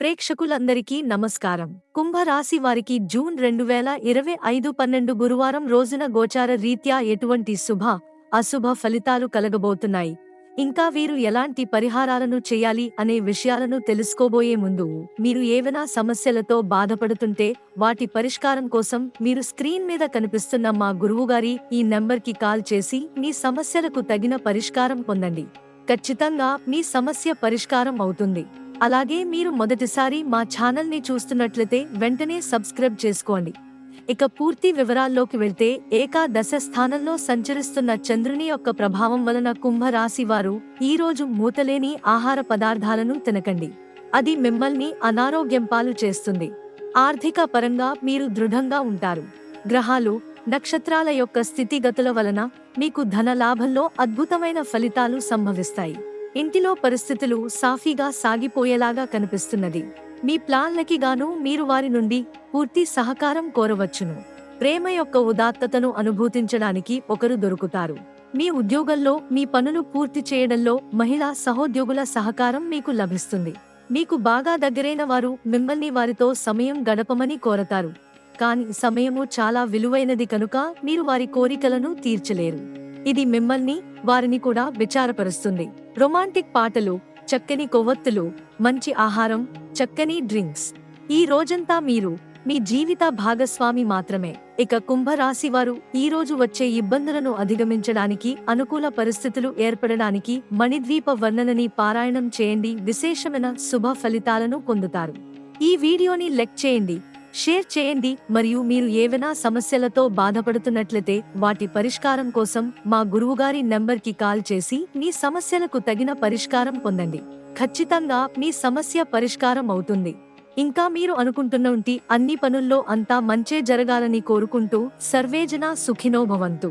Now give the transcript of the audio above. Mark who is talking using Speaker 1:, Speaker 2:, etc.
Speaker 1: ప్రేక్షకులందరికీ నమస్కారం. కుంభరాశి వారికి జూన్ రెండు వేల ఇరవై ఐదు పన్నెండు గురువారం రోజున గోచార రీత్యా ఎటువంటి శుభ అశుభ ఫలితాలు కలగబోతున్నాయి. ఇంకా వీరు ఎలాంటి పరిహారాలను చేయాలి అనే విషయాలను తెలుసుకోబోయే ముందు మీరు ఏవైనా సమస్యలతో బాధపడుతుంటే వాటి పరిష్కారం కోసం మీరు స్క్రీన్ మీద కనిపిస్తున్న మా గురువుగారి ఈ నంబర్కి కాల్ చేసి మీ సమస్యలకు తగిన పరిష్కారం పొందండి. ఖచ్చితంగా మీ సమస్య పరిష్కారం అవుతుంది. అలాగే మీరు మొదటిసారి మా ఛానల్ని చూస్తున్నట్లయితే వెంటనే సబ్స్క్రైబ్ చేసుకోండి. ఇక పూర్తి వివరాల్లోకి వెళ్తే ఏకాదశ స్థానంలో సంచరిస్తున్న చంద్రుని యొక్క ప్రభావం వలన కుంభరాశి వారు ఈ రోజు మూతలేని ఆహార పదార్థాలను తినకండి. అది మిమ్మల్ని అనారోగ్యం పాలు చేస్తుంది. ఆర్థిక పరంగా మీరు దృఢంగా ఉంటారు. గ్రహాలు నక్షత్రాల యొక్క స్థితిగతుల వలన మీకు ధన లాభంలో అద్భుతమైన ఫలితాలు సంభవిస్తాయి. ఇంటిలో పరిస్థితులు సాఫీగా సాగిపోయేలాగా కనిపిస్తున్నది. మీ ప్లాన్లకి గాను మీరు వారి నుండి పూర్తి సహకారం కోరవచ్చును. ప్రేమ యొక్క ఉదాత్తతను అనుభూతించడానికి ఒకరు దొరుకుతారు. మీ ఉద్యోగంలో మీ పనులు పూర్తి చేయడంలో మహిళా సహోద్యోగుల సహకారం మీకు లభిస్తుంది. మీకు బాగా దగ్గరైన వారు మిమ్మల్ని వారితో సమయం గడపమని కోరతారు. కానీ సమయము చాలా విలువైనది కనుక మీరు వారి కోరికలను తీర్చలేరు. ఇది మిమ్మల్ని వారిని కూడా విచారపరుస్తుంది. రొమాంటిక్ పాటలు చక్కని కొవ్వొత్తులు మంచి ఆహారం చక్కని డ్రింక్స్. ఈ రోజంతా మీరు మీ జీవిత భాగస్వామి మాత్రమే. ఇక కుంభరాశి వారు ఈ రోజు వచ్చే ఇబ్బందులను అధిగమించడానికి అనుకూల పరిస్థితులు ఏర్పడడానికి మణిద్వీప వర్ణనని పారాయణం చేయండి. విశేషమైన శుభ ఫలితాలను పొందుతారు. ఈ వీడియోని లెక్ చేయండి. షేర్ చేయండి మరియు మీరు ఏవైనా సమస్యలతో బాధపడుతున్నట్లయితే వాటి పరిష్కారం కోసం మా గురువుగారి నంబర్కి కాల్ చేసి మీ సమస్యలకు తగిన పరిష్కారం పొందండి. ఖచ్చితంగా మీ సమస్య పరిష్కారం అవుతుంది. ఇంకా మీరు అనుకుంటున్న అన్ని పనుల్లో అంతా మంచే జరగాలని కోరుకుంటూ సర్వేజన సుఖినోభవంతు